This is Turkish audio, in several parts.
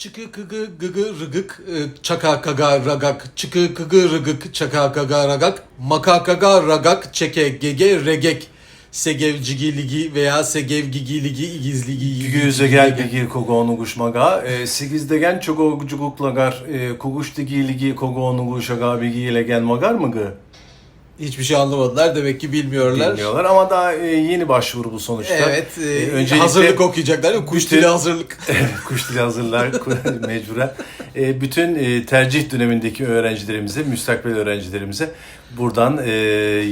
Çıkı kıgı gıgı rıgık e, çaka kaga ragak çıkı kıgı rıgık çaka kaga ragak maka kaga ragak çeke gege regek segev cigi ligi veya segev gigi ligi igiz ligi Güze gel gigir kogoonu kuşmaga. E, Sigizde çogo cuguklagar. E, koguş digi ligi kogoonu kuşaga bigi ile gel magar mı gı? Hiçbir şey anlamadılar demek ki bilmiyorlar. Bilmiyorlar ama daha e, yeni başvuru bu sonuçta. Evet, e, E, öncelikle- hazırlık okuyacaklar. değil mi? Kuş Bütün- dili hazırlık. Kuş dili hazırlar mecburen. E, bütün e, tercih dönemindeki öğrencilerimize, müstakbel öğrencilerimize buradan e,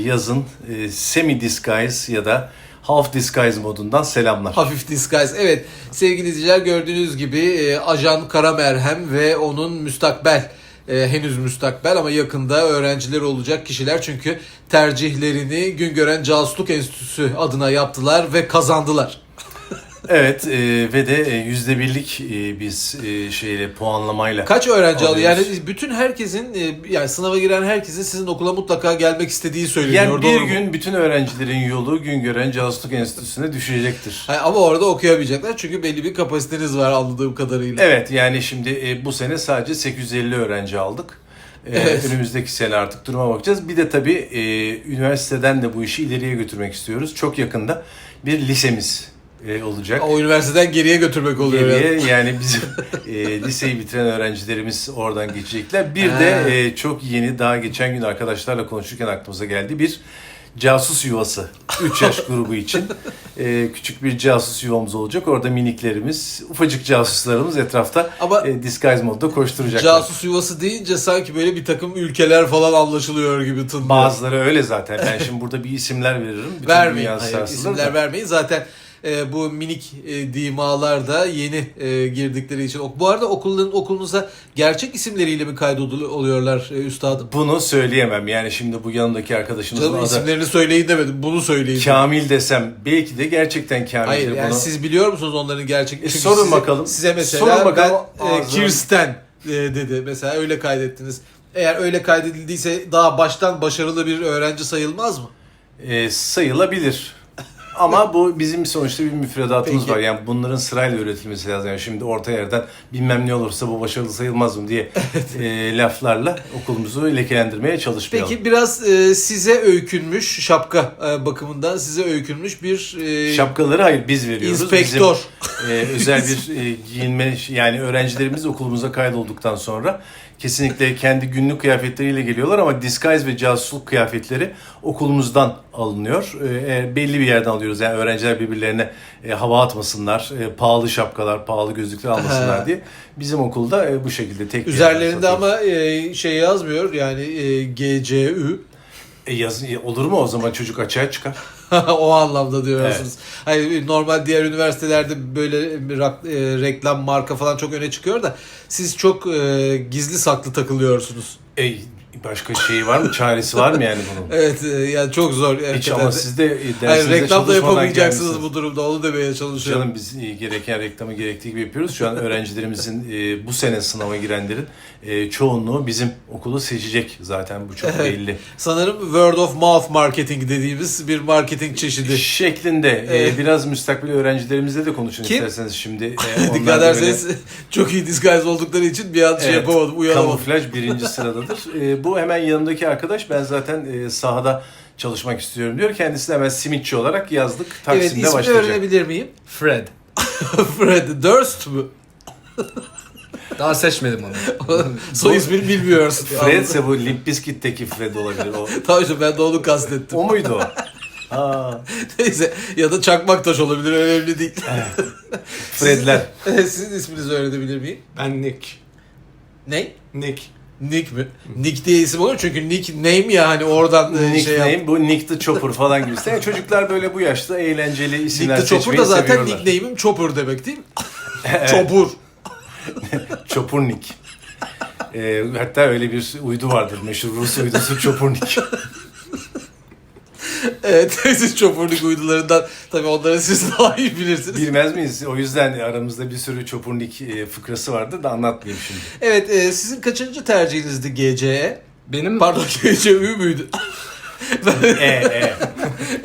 yazın e, semi disguise ya da half disguise modundan selamlar. Hafif disguise. Evet sevgili izleyiciler gördüğünüz gibi e, Ajan Karamerhem ve onun müstakbel e, henüz müstakbel ama yakında öğrenciler olacak kişiler çünkü tercihlerini Güngören Casusluk Enstitüsü adına yaptılar ve kazandılar. Evet e, ve de e, yüzde birlik e, biz e, şeyle puanlamayla. Kaç öğrenci alıyor? Yani bütün herkesin e, yani sınava giren herkesin sizin okula mutlaka gelmek istediği söyleniyor. Yani bir doğru mu? gün bütün öğrencilerin yolu Güngören Casusluk Enstitüsü'ne düşecektir. Hayır, ama orada okuyamayacaklar çünkü belli bir kapasiteniz var anladığım kadarıyla. Evet yani şimdi e, bu sene sadece 850 öğrenci aldık. E, Evet. Önümüzdeki sene artık duruma bakacağız. Bir de tabii e, üniversiteden de bu işi ileriye götürmek istiyoruz. Çok yakında bir lisemiz e, olacak. O üniversiteden geriye götürmek oluyor. yani. Geriye yani bizim e, liseyi bitiren öğrencilerimiz oradan geçecekler. Bir Ha. de e, çok yeni daha geçen gün arkadaşlarla konuşurken aklımıza geldi bir casus yuvası 3 yaş grubu için e, küçük bir casus yuvamız olacak. Orada miniklerimiz, ufacık casuslarımız etrafta Ama- e, disguise modda koşturacaklar. Casus yuvası deyince sanki böyle bir takım ülkeler falan anlaşılıyor gibi tınlıyor. Bazıları öyle zaten. Ben şimdi burada bir isimler veririm. Bütün vermeyin. Hayır, isimler da. vermeyin. Zaten e, bu minik e, dimalar da yeni e, girdikleri için. Bu arada okulun okulunuza gerçek isimleriyle mi kaydoluyorlar e, üstadım? Bunu söyleyemem. Yani şimdi bu yanındaki arkadaşımızın Canım adı isimlerini söyleyin demedim. Bunu söyleyin. Kamil desem belki de gerçekten Kamil'dir. Hayır yani Bunu- siz biliyor musunuz onların gerçek? E, sorun size, bakalım. Size mesela Sorun bakalım. ben e, Kirsten e, dedi. Mesela öyle kaydettiniz. Eğer öyle kaydedildiyse daha baştan başarılı bir öğrenci sayılmaz mı? E, sayılabilir. Ama bu bizim sonuçta bir müfredatımız Peki. var. Yani bunların sırayla üretilmesi lazım. Yani şimdi orta yerden bilmem ne olursa bu başarılı sayılmaz mı diye e, laflarla okulumuzu lekelendirmeye çalışmayalım. Peki biraz e, size öykünmüş şapka e, bakımından size öykünmüş bir e, Şapkaları hayır biz veriyoruz. İnspektör. E, özel bir e, giyinme yani öğrencilerimiz okulumuza kaydolduktan sonra kesinlikle kendi günlük kıyafetleriyle geliyorlar ama disguise ve casusluk kıyafetleri okulumuzdan alınıyor. E, eğer belli bir yerden alıyoruz. Yani öğrenciler birbirlerine e, hava atmasınlar, e, pahalı şapkalar, pahalı gözlükler almasınlar diye. Bizim okulda e, bu şekilde tek üzerlerinde ama e, şey yazmıyor yani e, GCÜ E, yaz, e, olur mu o zaman çocuk açığa çıkar? o anlamda diyorsunuz. Hayır normal diğer üniversitelerde böyle rak- e, reklam marka falan çok öne çıkıyor da siz çok e, gizli saklı takılıyorsunuz. E, başka şey var mı? Çaresi var mı yani bunun? Evet e, yani çok zor. Hiç ama siz de e, Hayır dersinizde reklam da yapamayacaksınız bu durumda onu demeye çalışıyorum. Canım biz e, gereken reklamı gerektiği gibi yapıyoruz. Şu an öğrencilerimizin bu sene sınava girenlerin çoğunluğu bizim okulu seçecek zaten bu çok belli. Sanırım word of mouth marketing dediğimiz bir marketing çeşidi. Şeklinde Evet. biraz müstakbel öğrencilerimizle de konuşun Kim? isterseniz şimdi. Dikkat ederseniz çok iyi disguise oldukları için bir an şey Evet, yapamadım, uyanamadım. Kamuflaj birinci sıradadır. E, bu hemen yanımdaki arkadaş ben zaten e, sahada çalışmak istiyorum diyor. Kendisini hemen simitçi olarak yazdık. Evet Taksim'de ismini başlayacak. öğrenebilir miyim? Fred. Fred Durst mü? Daha seçmedim onu. Soy ismini bilmiyorsun. Fred ise bu Limp Bizkit'teki Fred olabilir. O, Tamam işte ben de onu kastettim. o muydu o? Aa, Neyse ya da çakmak taş olabilir önemli değil. Fredler. Sizin isminizi öğrenebilir miyim? Ben Nick. Ne? Nick. Nick mi? Nick diye isim olur çünkü Nick name ya hani oradan e, şey Nickname yap. bu Nick the Chopper falan gibi. Yani çocuklar böyle bu yaşta eğlenceli isimler Nick the Chopper da zaten nickname'im Chopper demek değil mi? Chopper. Chopurnik. Ee, hatta öyle bir uydu vardır meşhur Rus uydusu Chopurnik. Evet siz Chopper'lık uydularından tabii onları siz daha iyi bilirsiniz. Bilmez miyiz? O yüzden aramızda bir sürü Chopurnik e, fıkrası vardı da anlatmayayım şimdi. Evet e, sizin kaçıncı tercihinizdi GCE? Benim Pardon GCÜ müydü? E, e.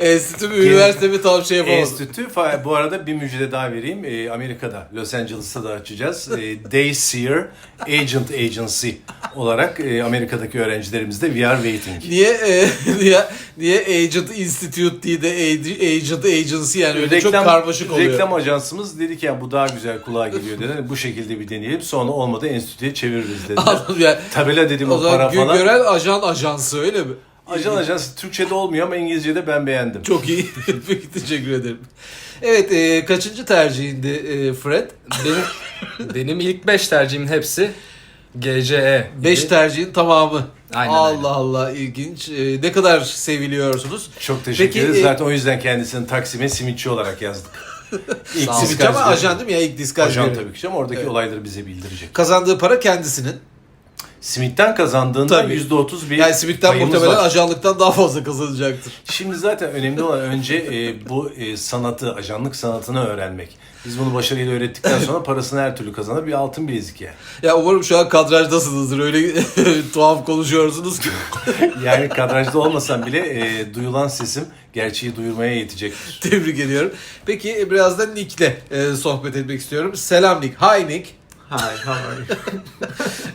Enstitü mü, üniversite mi tam şey yapamadım. Enstitü. Bu arada bir müjde daha vereyim. Ee, Amerika'da, Los Angeles'ta da açacağız. Ee, Dayseer Agent Agency olarak e, Amerika'daki öğrencilerimizde We are waiting. Niye, e, niye, niye Agent Institute değil de Ag- Agent Agency yani öyle çok karmaşık oluyor. Reklam ajansımız dedi ki ya bu daha güzel kulağa geliyor dedi. Bu şekilde bir deneyelim. Sonra olmadı enstitüye çeviririz dediler. Yani. Tabela dedim O o para falan. Gören Ajan Ajansı öyle mi? Ajan ajans Türkçe'de olmuyor ama İngilizce'de ben beğendim. Çok iyi. Peki teşekkür ederim. Evet e, kaçıncı tercihindi e, Fred? Benim, benim ilk 5 tercihimin hepsi GCE. 5 tercihin tamamı. Aynen Allah öyle. Allah ilginç. E, ne kadar seviliyorsunuz? Çok teşekkür ederiz. e- Zaten o yüzden kendisini Taksim'e simitçi olarak yazdık. İlk Simitçi ama ajan değil mi ya? İlk diskaj Ajan tabii ki ama oradaki Evet. olayları bize bildirecek. Kazandığı para kendisinin. Simit'ten kazandığında Tabii. %30 bir Yani payımız muhtemelen var. ajanlıktan daha fazla kazanacaktır. Şimdi zaten önemli olan önce e, bu e, sanatı, ajanlık sanatını öğrenmek. Biz bunu başarıyla öğrettikten sonra parasını her türlü kazanır bir altın bilezik yani. Ya umarım şu an kadrajdasınızdır. Öyle tuhaf konuşuyorsunuz ki. Yani kadrajda olmasam bile e, duyulan sesim gerçeği duyurmaya yetecektir. Tebrik ediyorum. Peki e, biraz da Nick'le e, sohbet etmek istiyorum. Selam Nick. Hi Nick. Hi, how are you?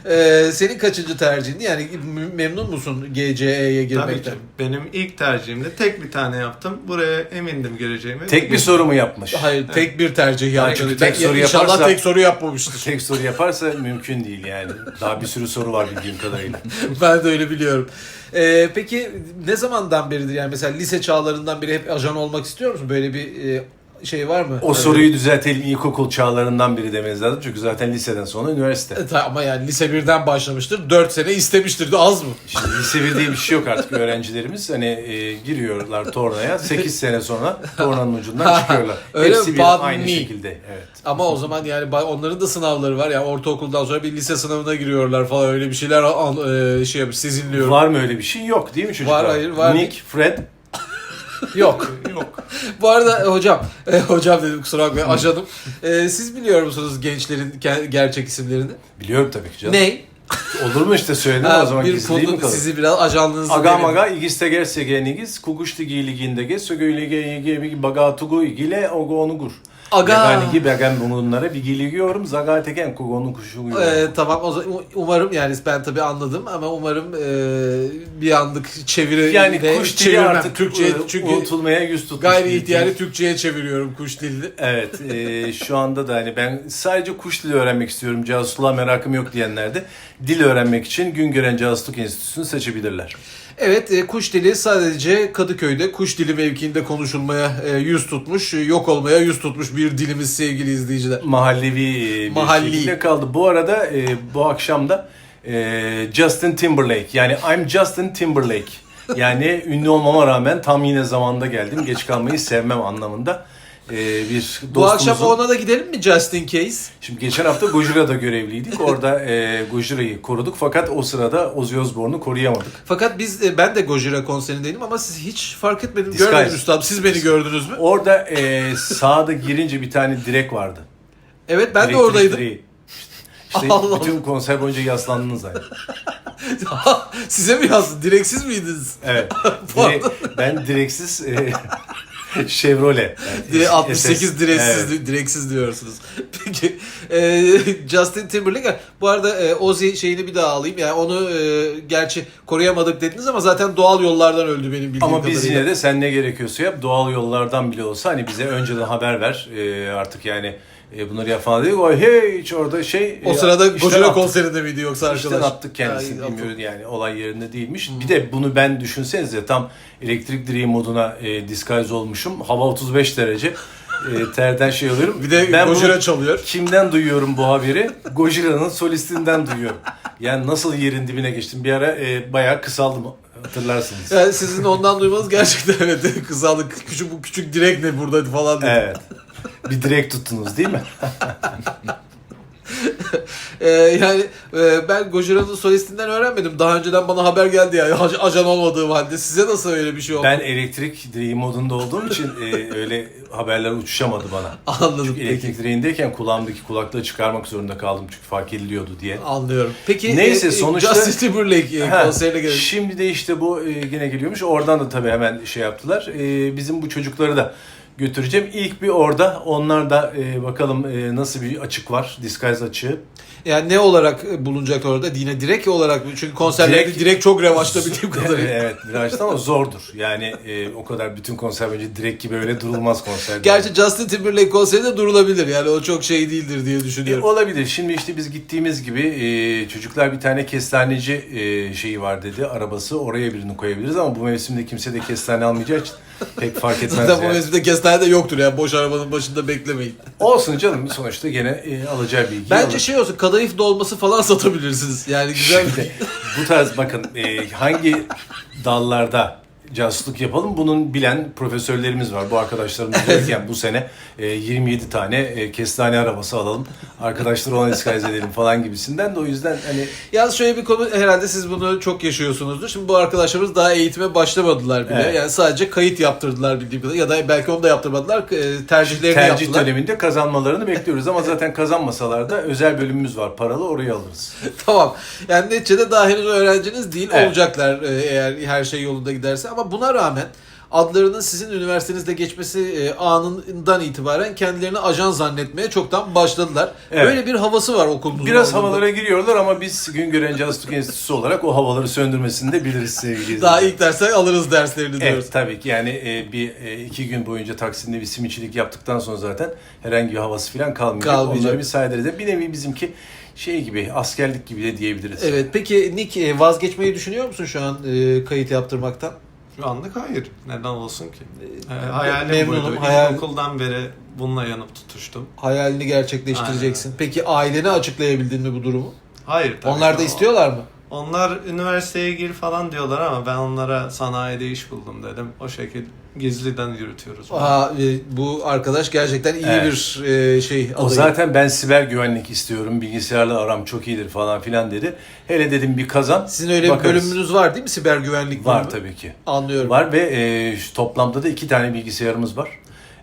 E, senin kaçıncı tercihindi? Yani memnun musun GCE'ye Tabii girmekten? ki. Benim ilk tercihimde tek bir tane yaptım. Buraya emindim gireceğimi. Tek bir soru mu yapmış? Hayır, tek bir tercih yaptı. çünkü Ben- tek soru İnşallah yaparsa- tek soru yapmamıştır. Tek soru yaparsa mümkün değil yani. Daha bir sürü soru var bildiğim kadarıyla. ben de öyle biliyorum. E, peki ne zamandan beridir yani mesela lise çağlarından beri hep ajan olmak istiyor musun? Böyle bir e, şey var mı? O soruyu düzeltelim ilkokul çağlarından biri demeniz lazım. Çünkü zaten liseden sonra üniversite. E, ta- Ama yani lise birden başlamıştır. 4 sene istemiştir. Az mı? Şimdi lise bir diye bir şey yok artık öğrencilerimiz. Hani e, giriyorlar tornaya. 8 sene sonra tornanın ucundan çıkıyorlar. Öyle Hepsi mi? bir Bad aynı me. şekilde. Evet. Ama o zaman yani ba- onların da sınavları var. Yani ortaokuldan sonra bir lise sınavına giriyorlar falan öyle bir şeyler an, e, şey yapıyor, sizinliyorum. Var mı öyle bir şey? Yok değil mi çocuklar? Var, hayır, var. Nick, Fred. Yok. Yok. Bu arada e, hocam, e, hocam dedim kusura bakmayın ajanım. E, siz biliyor musunuz gençlerin ke- gerçek isimlerini? Biliyorum tabii ki canım. Ne? Olur mu işte söyledim o zaman bir gizli mi konu kalır? sizi biraz ajanlığınızı Aga verin. maga igiste gerse genigiz, kuguş ligi liginde gez, sögö baga tugu igile ogo onugur. Aga. Yani gibi ben bunlara bir giligiyorum, zaga teken kugonu kuşu E, tamam o zaman umarım yani ben tabii anladım ama umarım e, bir anlık çeviri Yani de kuş dili artık Türkçe çünkü unutulmaya yüz tutmuş. gayri dil. Türkçe'ye çeviriyorum kuş dilini. Evet, e, şu anda da hani ben sadece kuş dili öğrenmek istiyorum, casusluğa merakım yok diyenler de dil öğrenmek için Güngören Casusluk Enstitüsü'nü seçebilirler. Evet, e, kuş dili sadece Kadıköy'de kuş dili mevkiinde konuşulmaya e, yüz tutmuş, e, yok olmaya yüz tutmuş bir dilimiz sevgili izleyiciler. Mahallevi bir Mahalli. şekilde kaldı. Bu arada bu akşam da Justin Timberlake yani I'm Justin Timberlake yani ünlü olmama rağmen tam yine zamanda geldim. Geç kalmayı sevmem anlamında e, bir Bu akşam dostumuzun- ona da gidelim mi just in case? Şimdi geçen hafta Gojira'da görevliydik. Orada e, Gojira'yı koruduk fakat o sırada Ozzy Osbourne'u koruyamadık. Fakat biz e, ben de Gojira konserindeydim ama siz hiç fark etmedim. Disguise. Görmedim üstadım. Siz beni gördünüz mü? Orada e, sağda girince bir tane direk vardı. Evet ben de Elektrik oradaydım. direği. İşte Allah bütün konser boyunca yaslandınız hani. Size mi yazdı? Direksiz miydiniz? Evet. Dire- ben direksiz e, Chevrolet. Yani Dire- 68 SS. direksiz, Evet. direksiz diyorsunuz. Peki e, Justin Timberlake bu arada e, Ozzy şeyini bir daha alayım. Yani onu e, gerçi koruyamadık dediniz ama zaten doğal yollardan öldü benim bildiğim Ama biz kadarıyla. yine de sen ne gerekiyorsa yap. Doğal yollardan bile olsa hani bize önceden haber ver. E, artık yani e, bunları yap falan dedik. O hey hiç orada şey. O e, sırada işten Gojira konserinde miydi yoksa İşten arkadaş? attık kendisini Ya, bilmiyoruz yani olay yerinde değilmiş. Bir de bunu ben düşünsenize tam elektrik direği moduna e, disguise olmuşum. Hava 35 derece. E, terden şey oluyorum. Bir de ben Gojira çalıyor. kimden duyuyorum bu haberi? Gojira'nın solistinden duyuyorum. Yani nasıl yerin dibine geçtim. Bir ara e, bayağı kısaldım hatırlarsınız. Yani sizin ondan duymanız gerçekten evet kızaldık. Küçük bu küçük direk ne burada falan dedi. Evet. Bir direk tuttunuz değil mi? Ee, yani e, ben Gojira'nın solistinden öğrenmedim. Daha önceden bana haber geldi ya aj- ajan olmadığım halde. Size nasıl öyle bir şey oldu? Ben elektrik direği modunda olduğum için e, öyle haberler uçuşamadı bana. Anladım. Çünkü Peki. elektrik direğindeyken kulağımdaki kulaklığı çıkarmak zorunda kaldım çünkü fark ediliyordu diye. Anlıyorum. Peki Neyse, e, e, sonuçta- Justin Timberlake e, konserine gelelim. Şimdi de işte bu e, yine geliyormuş. Oradan da tabii hemen şey yaptılar. E, bizim bu çocukları da götüreceğim. İlk bir orada. Onlar da e, bakalım e, nasıl bir açık var. Disguise açığı. Yani ne olarak e, bulunacak orada? Yine direkt olarak mı? Çünkü konserlerde direkt, Direkt- çok revaçta bildiğim kadarıyla. evet birazcık ama zordur. Yani e, o kadar bütün konser önce direkt gibi öyle durulmaz konserde. Gerçi Justin Timberlake konserinde durulabilir. Yani o çok şey değildir diye E, düşünüyorum. olabilir. Şimdi işte biz gittiğimiz gibi e, çocuklar bir tane kestaneci e, şeyi var dedi. Arabası oraya birini koyabiliriz ama bu mevsimde kimse de kestane almayacağı için pek fark etmez. Zaten bu yani. mevsimde kestane de yoktur yani. Boş arabanın başında beklemeyin. Olsun canım sonuçta gene e, alacağı bilgi. Bence alır. şey olsun kadayıf dolması falan satabilirsiniz. Yani güzel bir Şimdi bu tarz bakın e, hangi dallarda casusluk yapalım bunun bilen profesörlerimiz var. Bu arkadaşlarımız diyorken bu sene e, 27 tane e, kestane arabası alalım. Arkadaşları ona disguise edelim falan gibisinden de o yüzden hani Yalnız şöyle bir konu herhalde siz bunu çok yaşıyorsunuzdur. Şimdi bu arkadaşlarımız daha eğitime başlamadılar bile. Evet. Yani sadece kayıt yaptırdılar bildiğim kadarıyla. Ya da belki onu da yaptırmadılar. E, Tercihlerini tercih yaptılar. döneminde kazanmalarını bekliyoruz ama zaten kazanmasalar da özel bölümümüz var. Paralı oraya alırız. tamam. Yani neticede daha henüz öğrenciniz değil. Evet. Olacaklar e, eğer her şey yolunda giderse. Ama buna rağmen adlarının sizin üniversitenizde geçmesi e, anından itibaren kendilerini ajan zannetmeye çoktan başladılar. Evet. Böyle bir havası var okulumuzun. Biraz olduğunda. havalara giriyorlar ama biz Güngören Casusluk Enstitüsü olarak o havaları söndürmesini de biliriz sevgili Daha ilk dersten alırız derslerini diyoruz. Evet tabii ki yani e, bir e, iki gün boyunca Taksim'de bir simitçilik yaptıktan sonra zaten herhangi bir havası falan kalmayacak. Kalmayacak. Onları müsaade ederiz. Bir nevi bizimki şey gibi askerlik gibi de diyebiliriz. Evet peki Nick vazgeçmeyi düşünüyor musun şu an e, kayıt yaptırmaktan? Şu anlık hayır. Neden olsun ki? Ee, ben hayalim memnunum. buydu. Hayal- İlkokuldan beri bununla yanıp tutuştum. Hayalini gerçekleştireceksin. Peki ailene açıklayabildin mi bu durumu? Hayır tabii. Onlar da ki. istiyorlar mı? Onlar üniversiteye gir falan diyorlar ama ben onlara sanayide iş buldum dedim. O şekilde gizliden yürütüyoruz. bunu. Aa, e, bu arkadaş gerçekten iyi Evet. bir e, şey O adayı. zaten ben siber güvenlik istiyorum, bilgisayarla aram çok iyidir falan filan dedi. Hele dedim bir kazan. Sizin öyle bakarız. bir bölümünüz var değil mi? Siber güvenlik Var bölümü. tabii ki. Anlıyorum. Var ve e, şu toplamda da iki tane bilgisayarımız var.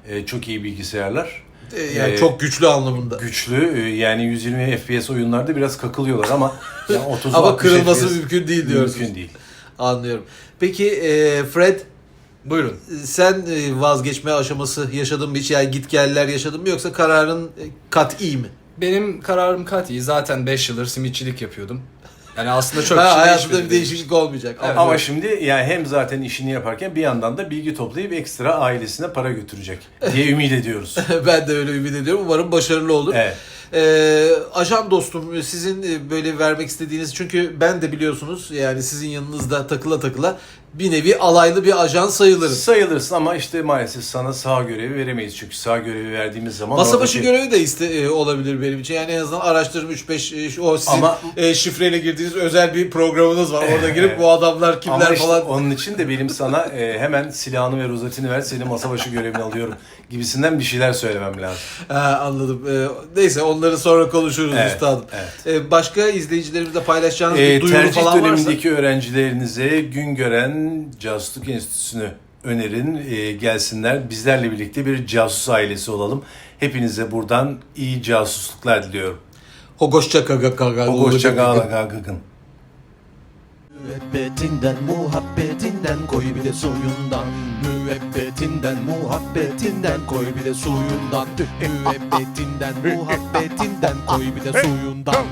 E, çok iyi bilgisayarlar. E, yani Ee, çok güçlü anlamında. Güçlü e, yani 120 FPS oyunlarda biraz kakılıyorlar ama yani 30 Ama 60 kırılması mümkün değil diyorsunuz. Mümkün değil. Anlıyorum. Peki e, Fred Buyurun. sen e, vazgeçme aşaması yaşadın mı hiç? Yani git geller yaşadın mı yoksa kararın e, kat'i mi? Benim kararım kat'i. Zaten 5 yıldır simitçilik yapıyordum. Yani aslında çok ha, bir şey hayatında değişmedi. bir değişiklik olmayacak. Evet. Ama şimdi yani hem zaten işini yaparken bir yandan da bilgi toplayıp ekstra ailesine para götürecek diye ümit ediyoruz. ben de öyle ümit ediyorum. Umarım başarılı olur. Evet. Ee, ajan dostum sizin e, böyle vermek istediğiniz çünkü ben de biliyorsunuz yani sizin yanınızda takıla takıla bir nevi alaylı bir ajan sayılırım. Sayılırsın ama işte maalesef sana sağ görevi veremeyiz. Çünkü sağ görevi verdiğimiz zaman Masa başı oradaki- görevi de iste, e, olabilir benim için. Yani en azından araştırma 3-5 o sizin Ama- e, şifreyle girdiğiniz özel bir programınız var. Orada girip bu adamlar kimler Ama işte falan. onun için de benim sana e, hemen silahını ve rozetini ver seni masa başı görevini alıyorum gibisinden bir şeyler söylemem lazım. Ha, anladım. E, neyse onları sonra konuşuruz Evet, üstadım. evet. E, başka izleyicilerimizle paylaşacağınız E, bir duyuru tercih falan varsa. dönemindeki öğrencilerinize Güngören Casusluk Enstitüsü'nü önerin. E, gelsinler. Bizlerle birlikte bir casus ailesi olalım. Hepinize buradan iyi casusluklar diliyorum. Hogoşça kaga kaga. Hoşça kalın. Müebbetinden muhabbetinden koy bir de suyundan Müebbetinden muhabbetinden koy bir de suyundan Müebbetinden muhabbetinden koy bir de suyundan